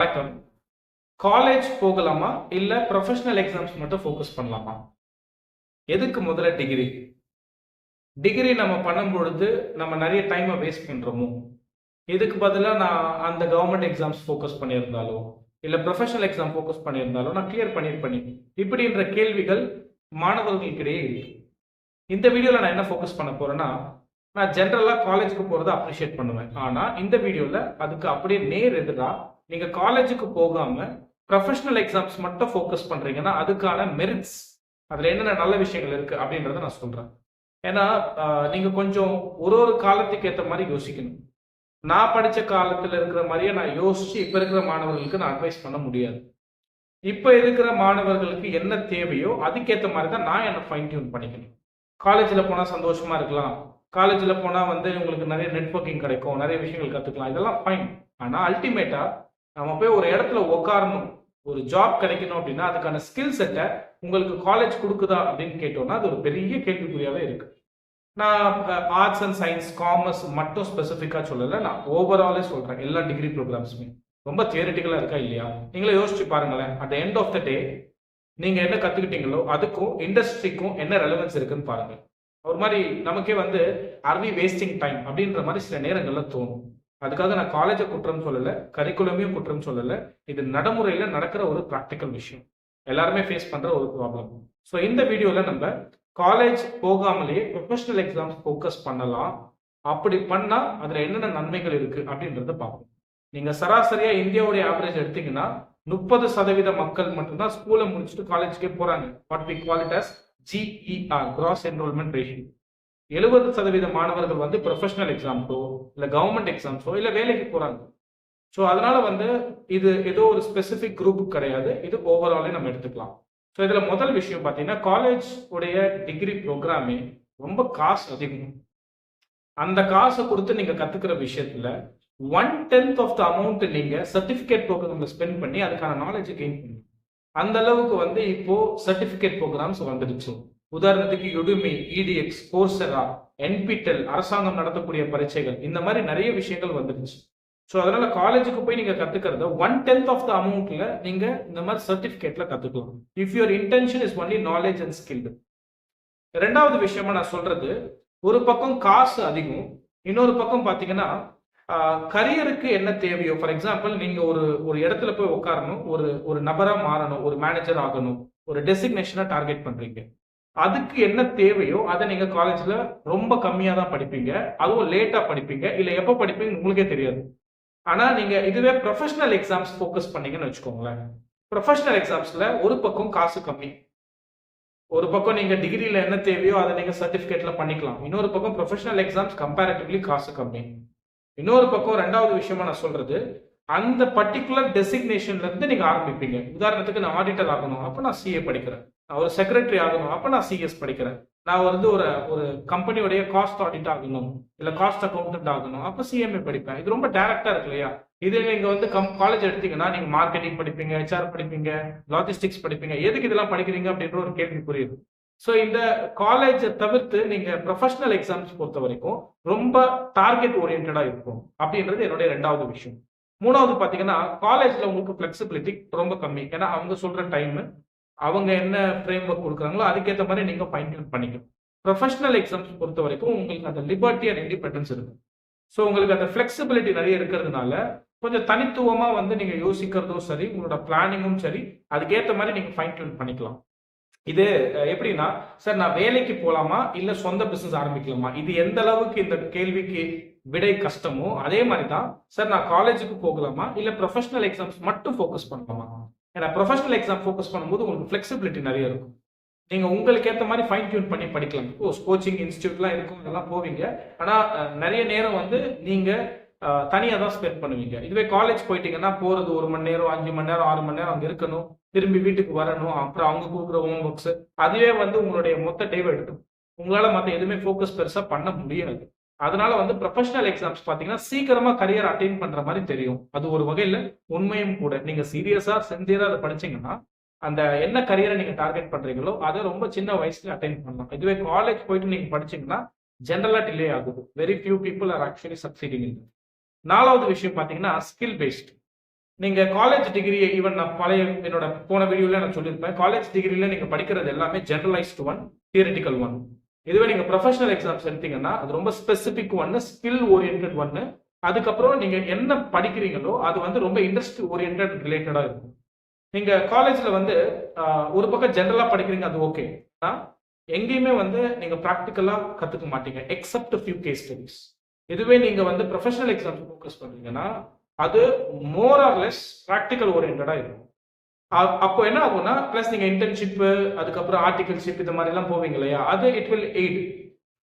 வணக்கம் காலேஜ் போகலாமா? இல்ல ப்ரொஃபஷனல் எக்ஸாம்ஸ் மட்டும் ஃபோக்கஸ் பண்ணலாமா? எதுக்கு முதல்ல டிகிரி டிகிரி நம்ம பண்ணும் பொழுது நம்ம நிறைய டைமை வேஸ்ட் பண்ணுறோமோ இதுக்கு பதிலாக நான் அந்த கவர்மெண்ட் எக்ஸாம்ஸ் ஃபோக்கஸ் பண்ணியிருந்தாலோ? இல்லை ப்ரொஃபஷனல் எக்ஸாம் ஃபோக்கஸ் பண்ணியிருந்தாலோ? நான் கிளியர் பண்ணியிருப்பேன். இப்படின்ற கேள்விகள் மாணவர்களுக்கிடையே இருக்கு. இந்த வீடியோவில் நான் என்ன ஃபோக்கஸ் பண்ண போகிறேன்னா நான் ஜென்ரலாக காலேஜுக்கு போகிறத அப்ரிஷியேட் பண்ணுவேன். ஆனால் இந்த வீடியோவில் அதுக்கு அப்படியே நேர் எதிராக நீங்கள் காலேஜுக்கு போகாமல் ப்ரொஃபஷனல் எக்ஸாம்ஸ் மட்டும் ஃபோக்கஸ் பண்ணுறீங்கன்னா அதுக்கான மெரிட்ஸ் அதில் என்னென்ன நல்ல விஷயங்கள் இருக்குது அப்படின்றத நான் சொல்கிறேன் ஏன்னா நீங்கள் நீங்க கொஞ்சம் ஒரு ஒரு காலத்துக்கு ஏற்ற மாதிரி யோசிக்கணும். நான் படிச்ச காலத்துல இருக்கிற மாதிரியே நான் யோசிச்சு இப்ப இருக்கிற மாணவர்களுக்கு நான் அட்வைஸ் பண்ண முடியாது. இப்ப இருக்கிற மாணவர்களுக்கு என்ன தேவையோ அதுக்கேற்ற மாதிரி தான் நான் என்ன ஃபைன் டியூன் பண்ணிக்கணும். காலேஜில் போனா சந்தோஷமா இருக்கலாம். காலேஜில் போனா வந்து உங்களுக்கு நிறைய நெட்வொர்க்கிங் கிடைக்கும் நிறைய விஷயங்கள் கத்துக்கலாம். இதெல்லாம் ஃபைன் ஆனா அல்டிமேட்டா நம்ம போய் ஒரு இடத்துல உட்காரணும் ஒரு ஜாப் கிடைக்கணும் அப்படின்னா அதுக்கான ஸ்கில் செட்டை உங்களுக்கு காலேஜ் கொடுக்குதா அப்படின்னு கேட்டோம்னா அது ஒரு பெரிய கேள்விக்குறியாவே இருக்கு. நான் ஆர்ட்ஸ் அண்ட் சயின்ஸ் காமர்ஸ் மட்டும் ஸ்பெசிஃபிக்காக சொல்லலை நான் ஓவராலே சொல்கிறேன் எல்லா டிகிரி ப்ரோக்ராம்ஸுமே ரொம்ப தியரிட்டிக்கலாக இருக்கா இல்லையா? நீங்களே யோசிச்சு பாருங்களேன். At end of the day நீங்கள் என்ன கற்றுக்கிட்டீங்களோ அதுக்கும் இண்டஸ்ட்ரிக்கும் என்ன ரெலவென்ஸ் இருக்குன்னு பாருங்கள் ஒரு மாதிரி நமக்கே வந்து ஆர் வி வேஸ்டிங் டைம் அப்படின்ற மாதிரி சில நேரங்களில் தோணும். அதுக்காக நான் காலேஜை குற்றம் சொல்லலை கரிக்குலமையும் குற்றம் சொல்லலை. இது நடைமுறையில் நடக்கிற ஒரு ப்ராக்டிக்கல் விஷயம். எல்லாருமே ஃபேஸ் பண்ணுற ஒரு ப்ராப்ளம் ஸோ இந்த வீடியோவில் நம்ம காலேஜ் போகாமலேயே ப்ரொஃபஷனல் எக்ஸாம்ஸ் ஃபோக்கஸ் பண்ணலாம். அப்படி பண்ணால் அதில் என்னென்ன நன்மைகள் இருக்குது அப்படின்றத பார்ப்போம். நீங்கள் சராசரியாக இந்தியாவுடைய ஆவரேஜ் எடுத்தீங்கன்னா முப்பது சதவீத மக்கள் மட்டும்தான் ஸ்கூலை முடிச்சுட்டு காலேஜ்க்கே போகிறாங்க what we call it as GER gross enrollment ratio எழுபது சதவீத மாணவர்கள் வந்து ப்ரொஃபஷனல் எக்ஸாம்ஸோ இல்லை கவர்மெண்ட் எக்ஸாம்ஸோ இல்லை வேலைக்கு போகிறாங்க ஸோ அதனால வந்து இது ஏதோ ஒரு ஸ்பெசிஃபிக் குரூப் கிடையாது. இது ஓவராலே நம்ம எடுத்துக்கலாம். ஸோ இதில் முதல் விஷயம் பார்த்தீங்கன்னா காலேஜ் உடைய டிகிரி ப்ரோக்ராமே ரொம்ப காசு அதிகம். அந்த காசை கொடுத்து நீங்கள் கற்றுக்கிற விஷயத்தில் one tenth of the amount நீங்கள் சர்டிஃபிகேட் ப்ரோக்ராமில் ஸ்பெண்ட் பண்ணி அதுக்கான நாலேஜ் கெயின் பண்ணி அந்த அளவுக்கு வந்து இப்போ சர்டிஃபிகேட் ப்ரோக்ராம்ஸ் வந்துடுச்சு. உதாரணத்துக்கு யுடுமி இடிஎக்ஸ் கோர்சரா என்பிடெல் அரசாங்கம் நடத்தக்கூடிய பரீட்சைகள் இந்த மாதிரி நிறைய விஷயங்கள் வந்துருச்சு. ஸோ அதனால காலேஜுக்கு போய் நீங்க கத்துக்கிறத ஒன் டென்த் ஆஃப் த அமௌண்ட்ல நீங்க இந்த மாதிரி சர்டிபிகேட்ல கத்துக்கலாம். If your intention is only knowledge and skilled ரெண்டாவது விஷயமா நான் சொல்றது ஒரு பக்கம் காசு அதிகம் இன்னொரு பக்கம் பாத்தீங்கன்னா கரியருக்கு என்ன தேவையோ ஃபார் எக்ஸாம்பிள் நீங்க ஒரு ஒரு இடத்துல போய் உட்காரணும் ஒரு ஒரு நபரா மாறணும் ஒரு மேனேஜர் ஆகணும் ஒரு டெசிக்னேஷனா டார்கெட் பண்றீங்க. அதுக்கு என்ன தேவையோ அதை நீங்க காலேஜ்ல ரொம்ப கம்மியா தான் படிப்பீங்க. அதுவும் லேட்டா படிப்பீங்க. இல்ல எப்போ படிப்பீங்க உங்களுக்கே தெரியாது. ஆனா நீங்க இதுவே ப்ரொஃபஷனல் எக்ஸாம்ஸ் ஃபோக்கஸ் பண்ணீங்கன்னு வச்சுக்கோங்களேன். ப்ரொஃபஷனல் எக்ஸாம்ஸ்ல ஒரு பக்கம் காசு கம்மி. ஒரு பக்கம் நீங்க டிகிரியில என்ன தேவையோ அதை நீங்க சர்டிபிகேட்ல பண்ணிக்கலாம். இன்னொரு பக்கம் ப்ரொஃபஷனல் எக்ஸாம்ஸ் கம்பேரிட்டிவ்லி காசு கம்மி. இன்னொரு பக்கம் ரெண்டாவது விஷயமா நான் சொல்றது அந்த பர்டிகுலர் டெசிக்னேஷன்ல இருந்து நீங்க ஆரம்பிப்பீங்க. உதாரணத்துக்கு நான் ஆடிட்டர் ஆகணும். அப்ப நான் சிஏ படிக்கிறேன். நான் ஒரு செக்ரட்டரி ஆகணும். அப்போ நான் சிஎஸ் படிக்கிறேன். நான் வந்து ஒரு ஒரு கம்பெனியோடைய காஸ்ட் ஆடிட் ஆகணும். இல்லை காஸ்ட் அக்கௌண்டன்ட் ஆகணும். அப்போ சிஎம்ஏ படிப்பேன். இது ரொம்ப டைரக்டா இருக்கு இல்லையா? இது நீங்கள் வந்து கம் காலேஜ் எடுத்தீங்கன்னா நீங்கள் மார்க்கெட்டிங் படிப்பீங்க ஹெச்ஆர் படிப்பீங்க லாஜிஸ்டிக்ஸ் படிப்பீங்க. எதுக்கு இதெல்லாம் படிக்கிறீங்க அப்படின்ற ஒரு கேள்வி புரியுது. ஸோ இந்த காலேஜை தவிர்த்து நீங்கள் ப்ரொஃபஷனல் எக்ஸாம்ஸ் பொறுத்த வரைக்கும் ரொம்ப டார்கெட் ஓரியன்டாக இருக்கும். அப்படின்றது என்னுடைய ரெண்டாவது விஷயம். மூணாவது பார்த்தீங்கன்னா காலேஜில் உங்களுக்கு ஃப்ளெக்சிபிலிட்டி ரொம்ப கம்மி. ஏன்னா அவங்க சொல்கிற டைமு அவங்க என்ன ஃப்ரேம் ஒர்க் கொடுக்குறாங்களோ அதுக்கேற்ற மாதிரி நீங்கள் ஃபைன் டியூன் பண்ணிக்கணும் ப்ரொஃபஷனல் எக்ஸாம்ஸ் பொறுத்த வரைக்கும் உங்களுக்கு அந்த லிபர்ட்டி அண்ட் இண்டிபெண்டன்ஸ் இருக்கும். ஸோ உங்களுக்கு அந்த ஃப்ளெக்சிபிலிட்டி நிறைய இருக்கிறதுனால கொஞ்சம் தனித்துவமாக வந்து நீங்கள் யோசிக்கிறதும் சரி உங்களோட பிளானிங்கும் சரி அதுக்கேற்ற மாதிரி நீங்கள் ஃபைன் டியூன் பண்ணிக்கலாம். இது எப்படின்னா சார் நான் வேலைக்கு போகலாமா இல்லை சொந்த பிஸ்னஸ் ஆரம்பிக்கலாமா? இது எந்த அளவுக்கு இந்த கேள்விக்கு விடை கஷ்டமோ அதே மாதிரி தான் சார் நான் காலேஜுக்கு போகலாமா? இல்லை ப்ரொஃபஷனல் எக்ஸாம்ஸ் மட்டும் ஃபோக்கஸ் பண்ணலாமா? ஏன்னா ப்ரொஃபஷனல் எக்ஸாம் ஃபோக்கஸ் பண்ணும்போது உங்களுக்கு ஃப்ளெக்சிபிலிட்டி நிறைய இருக்கும். நீங்கள் உங்களுக்கு ஏற்ற மாதிரி ஃபைன் டியூன் பண்ணி படிக்கலாம். ஓ கோச்சிங் இன்ஸ்டியூட்லாம் இருக்கும் அதெல்லாம் போவீங்க. ஆனால் நிறைய நேரம் வந்து நீங்கள் தனியாக தான் ஸ்பெண்ட் பண்ணுவீங்க. இதுவே காலேஜ் போயிட்டீங்கன்னா போகிறது ஒரு மணி நேரம் அஞ்சு மணி நேரம் ஆறு மணி நேரம் அங்கே இருக்கணும். திரும்பி வீட்டுக்கு வரணும். அப்புறம் அவங்க கொடுக்குற ஹோம் ஒர்க்ஸ் அதுவே வந்து உங்களுடைய மொத்த டேவை எடுக்கும். உங்களால் மற்ற எதுவுமே ஃபோக்கஸ் பெருசாக பண்ண முடியாது. அதனால வந்து ப்ரொஃபஷனல் எக்ஸாம்ஸ் பார்த்தீங்கன்னா சீக்கிரமா கரியர் அட்டைன் பண்ற மாதிரி தெரியும். அது ஒரு வகையில உண்மையும் கூட. நீங்க சீரியஸா சின்சியரா அதை படிச்சீங்கன்னா அந்த என்ன கரியரை நீங்க டார்கெட் பண்றீங்களோ அதை ரொம்ப சின்ன வயசுல அட்டைன் பண்ணலாம். இதுவே காலேஜ் போயிட்டு நீங்க படிச்சீங்கன்னா ஜென்ரலா டிலே ஆகுது. Very few people are actually subsiding in நாலாவது விஷயம் பார்த்தீங்கன்னா ஸ்கில் பேஸ்ட் நீங்க காலேஜ் டிகிரி ஈவன் நான் பழைய என்னோட போன வீடியோல நான் சொல்லியிருப்பேன் காலேஜ் டிகிரியில நீங்க படிக்கிறது எல்லாமே ஜெனரலைஸ்டு ஒன் தியரிட்டிக்கல் ஒன் இதுவே நீங்க ப்ரொஃபஷனல் எக்ஸாம்ஸ் எடுத்தீங்கன்னா அது ரொம்ப ஸ்பெசிபிக் ஒன்று ஸ்கில் ஓரியன்ட் ஒன்று அதுக்கப்புறம் நீங்க என்ன படிக்கிறீங்களோ அது வந்து ரொம்ப இண்டஸ்ட்ரி ஓரியன்ட் ரிலேட்டடா இருக்கும். நீங்க காலேஜ்ல வந்து ஒரு பக்கம் ஜென்ரலா படிக்கிறீங்க அது ஓகே எங்கேயுமே வந்து நீங்க ப்ராக்டிக்கலா கத்துக்க மாட்டீங்க எக்ஸப்ட் ஃபியூ கேஸ் ஸ்டடிஸ் இதுவே நீங்க வந்து ப்ரொஃபஷனல் எக்ஸாம்ஸ் ஃபோக்கஸ் பண்றீங்கன்னா அது மோர் ஆர் லெஸ் ப்ராக்டிக்கல் ஓரியன்டா இருக்கும். அப்போ என்ன ஆகும்னா ப்ளஸ் நீங்க இன்டர்ன்ஷிப் அதுக்கப்புறம் ஆர்டிகல்ஷிப் இந்த மாதிரி எல்லாம் போவீங்க இல்லையா? அது it will aid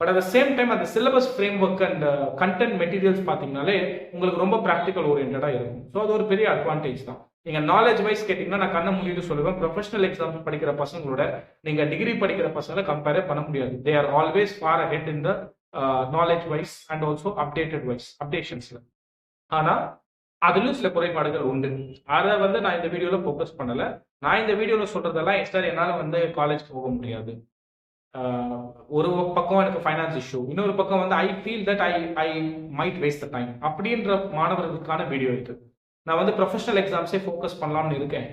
but at same time அந்த syllabus framework and content materials பார்த்தீங்கனாலே உங்களுக்கு ரொம்ப ப்ராக்டிக்கல் ஓரியன்டா இருக்கும். ஸோ அது ஒரு பெரிய அட்வான்டேஜ் தான். நீங்க நாலேஜ் வைஸ் கேட்டீங்கன்னா நான் கண்ண முடிவு சொல்லுவேன். ப்ரொஃபஷனல் எக்ஸாம்பிள் படிக்கிற பசங்களோட நீங்க டிகிரி படிக்கிற பசங்களை கம்பேரே பண்ண முடியாது. They are always far head in the knowledge wise and also updated wise அப்டேஷன்ஸ்ல ஆனா அதுலயும் சில குறைபாடுகள் உண்டு. அதை வந்து நான் இந்த வீடியோல ஃபோக்கஸ் பண்ணல. நான் இந்த வீடியோல சொல்றதெல்லாம் எக்ஸ்ட்ரா என்னால வந்து காலேஜ் போக முடியாது. ஒரு பக்கம் எனக்கு ஃபைனான்ஸ் இஷ்யூ இன்னொரு பக்கம் வந்து I feel that I I might waste the time அப்படின்ற மாணவர்களுக்கான வீடியோ இது. நான் வந்து ப்ரொஃபஷனல் எக்ஸாம்ஸே ஃபோக்கஸ் பண்ணலாம்னு இருக்கேன்.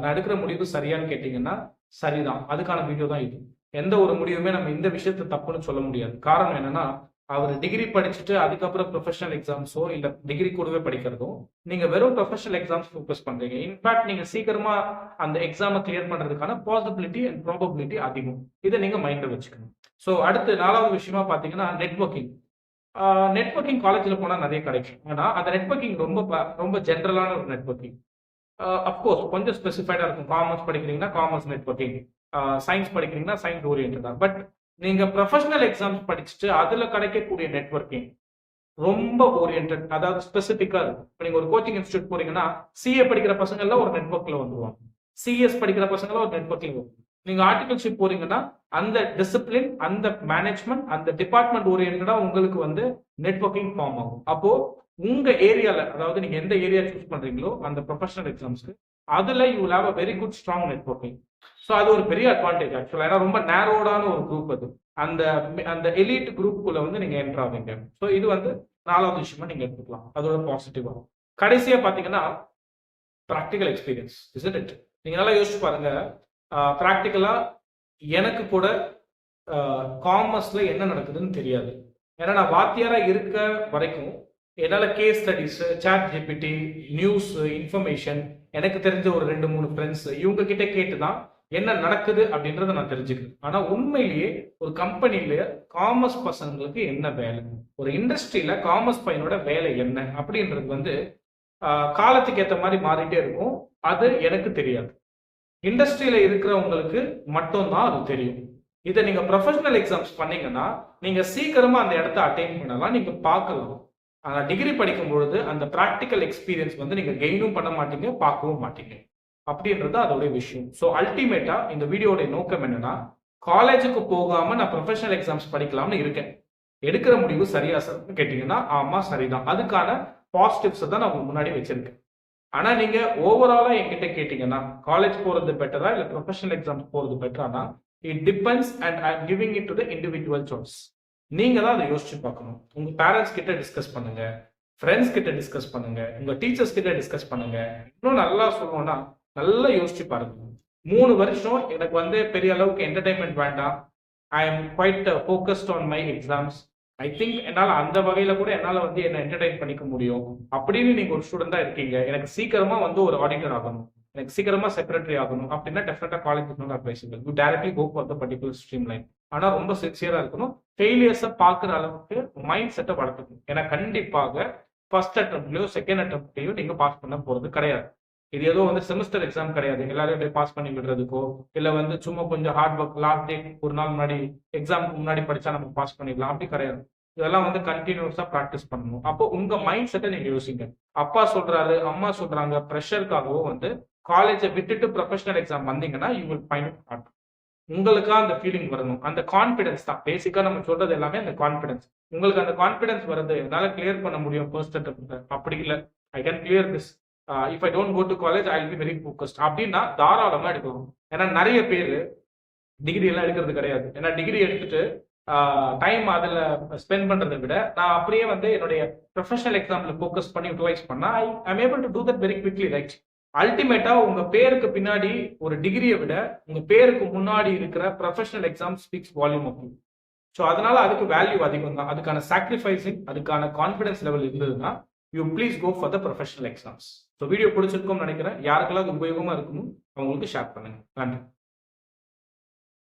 நான் எடுக்கிற முடிவு சரியான்னு கேட்டிங்கன்னா சரிதான். அதுக்கான வீடியோ தான் இது. எந்த ஒரு முடிவுமே நம்ம இந்த விஷயத்தை தப்புன்னு சொல்ல முடியாது. காரணம் என்னன்னா அவர் டிகிரி படிச்சுட்டு அதுக்கப்புறம் ப்ரொஃபஷனல் எக்ஸாம்ஸோ இல்ல டிகிரி கூடவே படிக்கிறதோ நீங்க வெறும் ப்ரொஃபஷனல் எக்ஸாம்ஸ் ஃபோக்கஸ் பண்றீங்க. இன்ஃபேக்ட் நீங்க சீக்கிரமா அந்த எக்ஸாமை கிளியர் பண்றதுக்கான பாசிபிலிட்டி அண்ட் ப்ராபபிலிட்டி அதிகம். இதை நீங்க மைண்ட்ல வச்சுக்கணும். ஸோ அடுத்து நாலாவது விஷயமா பாத்தீங்கன்னா நெட்வொர்க்கிங் நெட்ஒர்க்கிங் காலேஜில் போனால் நிறைய கிடைக்கும். ஆனால் அந்த நெட்வொர்க்கிங் ரொம்ப ரொம்ப ஜென்ரலான ஒரு நெட்ஒர்க்கிங் அஃப்கோர்ஸ் கொஞ்சம் ஸ்பெசிஃபைடாக இருக்கும். காமர்ஸ் படிக்கிறீங்கன்னா காமர்ஸ் நெட்ஒர்க்கிங் சயின்ஸ் படிக்கிறீங்கன்னா சயின்ஸ் ஓரியன்ட் தான். பட் நீங்கள் ப்ரொஃபஷனல் எக்ஸாம்ஸ் படிச்சுட்டு அதில் கிடைக்கக்கூடிய நெட்வொர்க்கிங் ரொம்ப ஓரியன்ட் அதாவது ஸ்பெசிஃபிக்காக இருக்கும். இப்போ நீங்கள் ஒரு கோச்சிங் இன்ஸ்டியூட் போறீங்கன்னா சிஏ படிக்கிற பசங்க எல்லாம் ஒரு நெட்வொர்க்கில் வந்துருவாங்க. சிஎஸ் படிக்கிற பசங்க எல்லாம் ஒரு நெட்ஒர்க்ல வரும் நீங்க ஆர்டிகல்ஷிப் போறீங்கன்னா அந்த டிசிப்ளின் அந்த மேனேஜ்மெண்ட் அந்த டிபார்ட்மெண்ட் ஓரியன்டா உங்களுக்கு வந்து நெட்ஒர்க்கிங் ஃபார்ம் ஆகும். அப்போ உங்க ஏரியால அதாவது நீங்க எந்த ஏரியா சூஸ் பண்றீங்களோ அந்த ப்ரொஃபஷனல் எக்ஸாம்ஸ்க்கு அதுல you have a very good strong networking so அது ஒரு பெரிய அட்வான்டேஜ் ஆக்சுவலாக ஏன்னா ரொம்ப நேரோடான ஒரு குரூப் அது. அந்த அந்த எலிட் குரூப்புக்குள்ள வந்து நீங்க என்டர் ஆவீங்க. ஸோ இது வந்து நாலாவது விஷயமா நீங்க எடுத்துக்கலாம். அதோட பாசிட்டிவா கடைசியா பாத்தீங்கன்னா ப்ராக்டிக்கல் எக்ஸ்பீரியன்ஸ் இஸ் இட் நீங்க நல்லா யோசிச்சு பாருங்க. ப்ராக்டிக்கலா எனக்கு கூட காமர்ஸ்ல என்ன நடக்குதுன்னு தெரியாது. ஏன்னா நான் வாத்தியாரா இருக்க வரைக்கும் என்னால் case studies chat GPT news information எனக்கு தெரிஞ்ச ஒரு ரெண்டு மூணு ஃப்ரெண்ட்ஸ் இவங்க கிட்ட கேட்டு தான் என்ன நடக்குது அப்படின்றத நான் தெரிஞ்சுக்கிறேன் ஆனா உண்மையிலேயே ஒரு கம்பெனில காமர்ஸ் பசங்களுக்கு என்ன வேலை? ஒரு இண்டஸ்ட்ரியில காமர்ஸ் பையனோட வேலை என்ன? அப்படின்றது வந்து காலத்துக்கு ஏற்ற மாதிரி மாறிட்டே இருக்கும். அது எனக்கு தெரியாது. இண்டஸ்ட்ரியில இருக்கிறவங்களுக்கு மட்டும்தான் அது தெரியும். இதை நீங்க ப்ரொஃபஷனல் எக்ஸாம்ஸ் பண்ணீங்கன்னா நீங்க சீக்கிரமா அந்த இடத்த அட்டைன் பண்ணலாம் நீங்க பார்க்கலாம். ஆனால் டிகிரி படிக்கும் பொழுது அந்த ப்ராக்டிக்கல் எக்ஸ்பீரியன்ஸ் வந்து நீங்க கெயினும் பண்ண மாட்டீங்க பார்க்கவும் மாட்டீங்க. அப்படின்றது அதோட விஷயம். ஸோ அல்டிமேட்டா இந்த வீடியோட நோக்கம் என்னன்னா காலேஜுக்கு போகாம நான் ப்ரொஃபஷனல் எக்ஸாம்ஸ் படிக்கலாம்னு இருக்கேன். எடுக்கிற முடிவு சரியா சார்? கேட்டீங்கன்னா ஆமா சரிதான். அதுக்கான பாசிட்டிவ்ஸை தான் நான் முன்னாடி வச்சிருக்கேன். ஆனா நீங்க ஓவராலா என்கிட்ட கேட்டீங்கன்னா காலேஜ் போறது பெட்டரா இல்ல ப்ரொஃபஷனல் எக்ஸாம்ஸ் போறது பெட்டரானா it depends and I giving it to the individual choice நீங்க தான் அதை யோசிச்சு பார்க்கணும். உங்க பேரண்ட்ஸ் கிட்ட டிஸ்கஸ் பண்ணுங்க. ஃப்ரெண்ட்ஸ் கிட்ட டிஸ்கஸ் பண்ணுங்க. உங்க டீச்சர்ஸ் கிட்ட டிஸ்கஸ் பண்ணுங்க. இன்னும் நல்லா சொல்லணும்னா நல்லா யோசிச்சு பாருங்க. மூணு வருஷம் எனக்கு வந்து பெரிய அளவுக்கு என்டர்டைன்மெண்ட் வேண்டாம். I am quite focused on my exams I think என்னால் அந்த வகையில் கூட என்னால் வந்து என்ன என்டர்டைன் பண்ணிக்க முடியும். அப்படின்னு நீங்கள் ஒரு ஸ்டூடெண்டாக இருக்கீங்க. எனக்கு சீக்கிரமாக வந்து ஒரு ஆடிட்டர் ஆகணும். எனக்கு சீக்கிரமா செக்ரட்டரி ஆகணும் அப்படின்னா டெஃபினட்டா college not advisable you directly go for the particular stream line ஆனா ரொம்ப சின்சியரா இருக்கணும். ஃபெயிலியர்ஸை பார்க்குற அளவுக்கு மைண்ட் செட்டை வளர்த்துக்கணும். ஏன்னா கண்டிப்பாக ஃபர்ஸ்ட் அட்டம்ப்ட்லயோ செகண்ட் அட்டம்ப்ட்லயோ நீங்க பாஸ் பண்ண போறது கிடையாது. இது ஏதோ வந்து செமஸ்டர் எக்ஸாம் கிடையாது. எல்லாரையும் அப்படியே பாஸ் பண்ணி விடுறதுக்கோ இல்லை வந்து சும்மா கொஞ்சம் ஹார்ட் ஒர்க் லாஸ்ட் டே ஒரு நாள் முன்னாடி எக்ஸாமுக்கு முன்னாடி படிச்சா நம்ம பாஸ் பண்ணிடலாம். அப்படி கிடையாது. இதெல்லாம் வந்து கண்டினியூஸா ப்ராக்டிஸ் பண்ணணும். அப்போ உங்க மைண்ட் செட்டை நீங்க யோசிங்க. அப்பா சொல்றாரு அம்மா சொல்றாங்க ப்ரெஷருக்காகவோ வந்து காலேஜை விட்டுட்டு ப்ரொஃபஷனல் எக்ஸாம் வந்தீங்கன்னா யூ வில் ஃபைண்ட் ஹார்ட் உங்களுக்கா அந்த ஃபீலிங் வரணும். அந்த கான்ஃபிடன்ஸ் தான். பேசிக்கா நம்ம சொல்றது எல்லாமே அந்த கான்ஃபிடன்ஸ் உங்களுக்கு அந்த கான்ஃபிடன்ஸ் வருது என்னால கிளியர் பண்ண முடியும் ஃபர்ஸ்ட் அப்படி இல்லை. I can clear this if I don't go to college I be very focused அப்படின்னா தாராளமாக எடுக்கணும் ஏன்னா நிறைய பேர் டிகிரி எல்லாம் எடுக்கிறது கிடையாது. ஏன்னா டிகிரி எடுத்துட்டு uh, டைம் அதில் ஸ்பெண்ட் பண்ணுறதை விட நான் அப்படியே வந்து என்னுடைய ப்ரொஃபஷனல் எக்ஸாமில் ஃபோக்கஸ் பண்ணி யூட்டிலைஸ் பண்ணால் I I'm able to do that very quickly right அல்டிமேட்டா உங்க பேருக்கு பின்னாடி ஒரு டிகிரியை விட உங்க பேருக்கு முன்னாடி இருக்கிற professional exam speaks volume of so அதனால அதுக்கு வேல்யூ அதிகம் தான். அதுக்கான சாக்ரிஃபைசிங் அதுக்கான கான்ஃபிடன்ஸ் லெவல் இருந்ததுன்னா you please go for the professional exams so video பிடிச்சிருக்கோம்னு நினைக்கிறேன். யாருக்கெல்லாம் உபயோகமாக இருக்குமோ அவங்களுக்கு ஷேர் பண்ணுங்க. நன்றி.